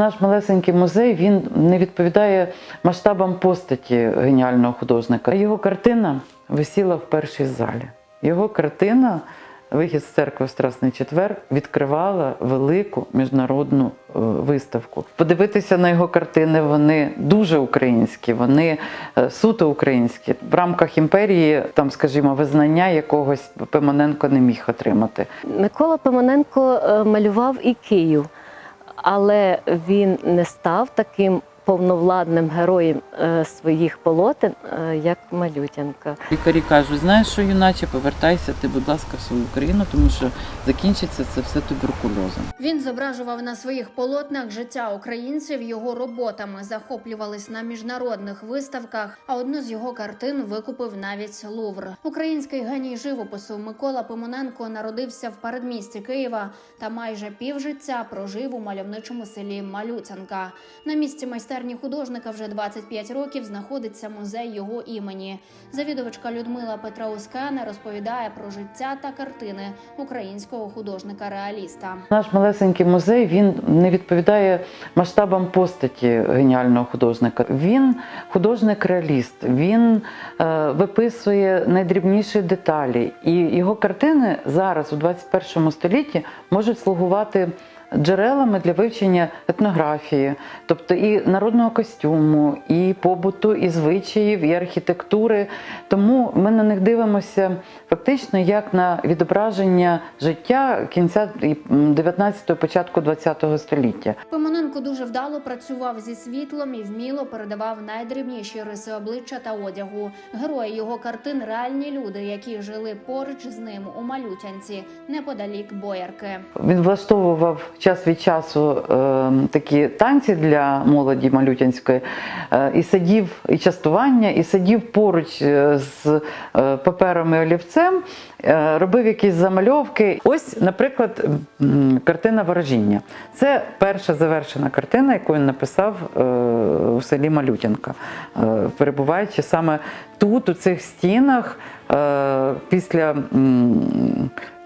Наш малесенький музей він не відповідає масштабам постаті геніального художника. Його картина висіла в першій залі. Його картина, вихід з церкви в Страсний четвер, відкривала велику міжнародну е, виставку. Подивитися на його картини, вони дуже українські, вони е, суто українські. В рамках імперії, там, скажімо, визнання якогось Пимоненко не міг отримати. Микола Пимоненко е, малював і Київ, але він не став таким повновладним героєм е, своїх полотен, е, як Малютянка. Лікарі кажуть, знаєш що, юначе, повертайся ти, будь ласка, в свою Україну, тому що закінчиться це все туберкульозом. Він зображував на своїх полотнах життя українців. Його роботами захоплювались на міжнародних виставках. А одну з його картин викупив навіть Лувр. Український геній живопису Микола Пимоненко народився в передмісті Києва та майже півжиття прожив у мальовничому селі Малюцянка. На місці майстерні художника вже 25 років знаходиться музей його імені. Завідувачка Людмила Петраускане розповідає про життя та картини українського художника-реаліста. Наш малесенький музей він не відповідає масштабам постаті геніального художника. Він художник-реаліст, він е, виписує найдрібніші деталі, і його картини зараз, у 21 столітті, можуть слугувати. Джерелами для вивчення етнографії, тобто і народного костюму, і побуту, і звичаїв, і архітектури. Тому ми на них дивимося фактично як на відображення життя кінця 19-го, початку 20-го століття. Пимоненко дуже вдало працював зі світлом і вміло передавав найдрібніші риси обличчя та одягу. Герої його картин реальні люди, які жили поруч з ним у малютянці, неподалік боярки. Він влаштовував час від часу е, такі танці для молоді малютянської, е, і сидів і частування, і сидів поруч е, з е, папером і олівцем, робив якісь замальовки. Ось, наприклад, картина ворожіння. Це перша завершена картина, яку він написав у селі Малютянка, перебуваючи саме тут, у цих стінах, е, після.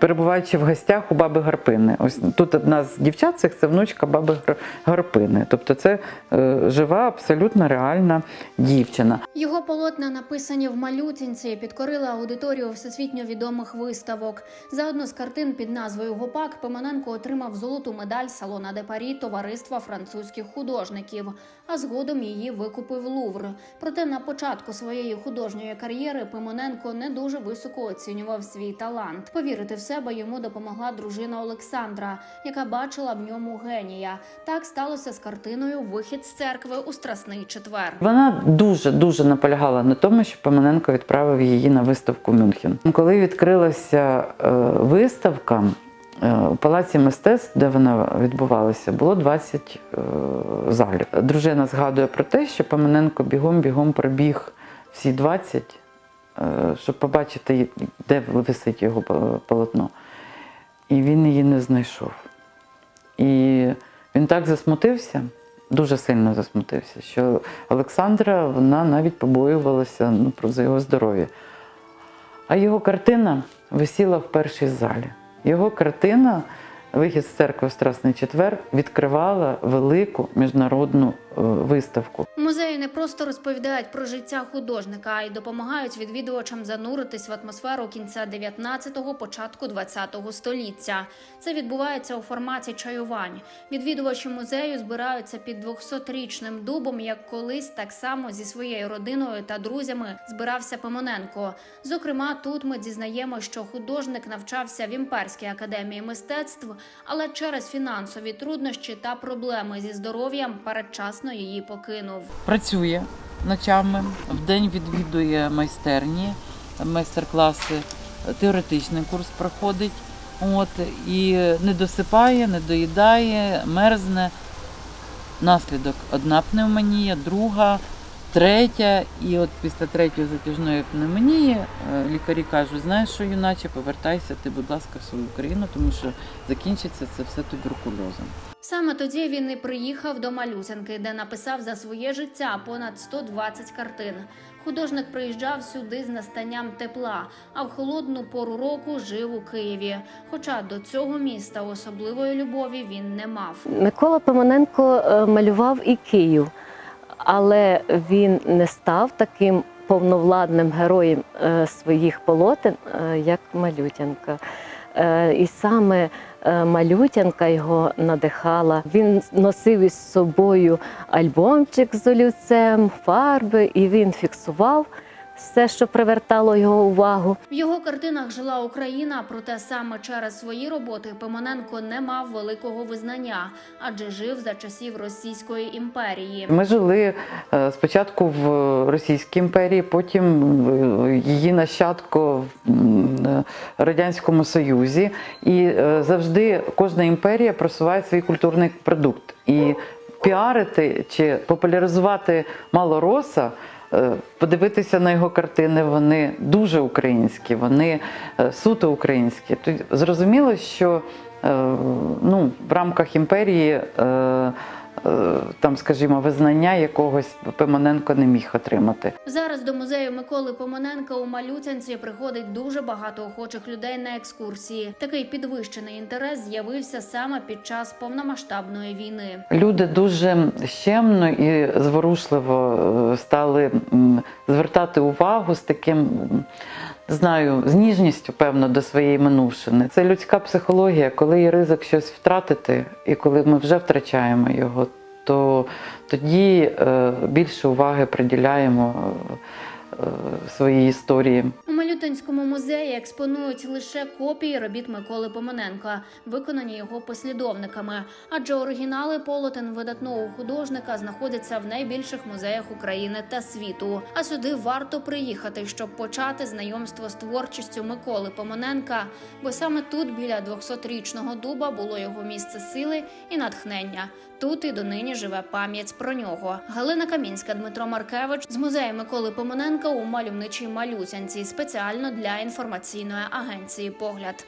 перебуваючи в гостях у баби Гарпини. Ось тут одна з дівчат, цих це внучка баби Гар- Гарпини. Тобто це е, жива, абсолютно реальна дівчина. Його полотна написані в малютинці, підкорили аудиторію всесвітньо відомих виставок. За одну з картин під назвою Гопак Пимоненко отримав золоту медаль Салона де Парі Товариства французьких художників, а згодом її викупив Лувр. Проте на початку своєї художньої кар'єри Пимоненко не дуже високо оцінював свій талант. Повірити в себе йому допомогла дружина Олександра, яка бачила в ньому генія. Так сталося з картиною Вихід з церкви у Страсний четвер. Вона дуже дуже наполягала на тому, що Пимоненко відправив її на виставку Мюнхен. Коли відкрилася е, виставка. е, У палаці мистецтв, де вона відбувалася, було 20 е, залів. Дружина згадує про те, що Пимоненко бігом-бігом пробіг всі 20, е, щоб побачити, де висить його полотно. І він її не знайшов. І він так засмутився, дуже сильно засмутився, що Олександра вона навіть побоювалася ну, за його здоров'я. А його картина висіла в першій залі. Його картина, вихід з церкви в Страсний четвер, відкривала велику міжнародну е, виставку. Музеї не просто розповідають про життя художника, а й допомагають відвідувачам зануритись в атмосферу кінця 19-го, початку 20-го століття. Це відбувається у форматі чаювань. Відвідувачі музею збираються під 200-річним дубом, як колись так само зі своєю родиною та друзями збирався Пимоненко. Зокрема, тут ми дізнаємо, що художник навчався в імперській академії мистецтв, але через фінансові труднощі та проблеми зі здоров'ям передчасно її покинув. Працює ночами, вдень відвідує майстерні, майстер-класи, теоретичний курс проходить. От, і не досипає, не доїдає, мерзне. Наслідок одна пневмонія, друга, третя, і от після третьої затяжної пневмонії е, лікарі кажуть, знаєш що, юначе, повертайся ти, будь ласка, в свою країну, тому що закінчиться це все туберкульозом. Саме тоді він і приїхав до Малюсенки, де написав за своє життя понад 120 картин. Художник приїжджав сюди з настанням тепла, а в холодну пору року жив у Києві. Хоча до цього міста особливої любові він не мав. Микола Пимоненко е, малював і Київ, але він не став таким повновладним героєм е, своїх полотен, е, як Малютянка. Е, І саме Малютянка його надихала. Він носив із собою альбомчик з олівцем, фарби, і він фіксував все, що привертало його увагу. В його картинах жила Україна, проте саме через свої роботи Пимоненко не мав великого визнання, адже жив за часів Російської імперії. Ми жили е, спочатку в Російській імперії, потім е, її нащадко в е, Радянському Союзі. І завжди кожна імперія просуває свій культурний продукт. І піарити чи популяризувати Малороса. Е, Подивитися на його картини, вони дуже українські, вони е, суто українські. Тут зрозуміло, що е, ну, в рамках імперії там, скажімо, визнання якогось Пимоненко не міг отримати. Зараз до музею Миколи Помоненка у Малюцянці приходить дуже багато охочих людей на екскурсії. Такий підвищений інтерес з'явився саме під час повномасштабної війни. Люди дуже щемно і зворушливо е, стали звертати увагу з таким. Знаю, з ніжністю, певно, до своєї минувшини. Це людська психологія, коли є ризик щось втратити, і коли ми вже втрачаємо його, то тоді е, більше уваги приділяємо е, своїй історії. У музеї експонують лише копії робіт Миколи Помоненка, виконані його послідовниками. Адже оригінали полотен видатного художника знаходяться в найбільших музеях України та світу. А сюди варто приїхати, щоб почати знайомство з творчістю Миколи Помоненка, бо саме тут, біля 200-річного дуба, було його місце сили і натхнення. Тут і донині живе пам'ять про нього. Галина Камінська, Дмитро Маркевич з музею Миколи Помоненка у мальовничій малюсянці спеціально для інформаційної агенції Погляд.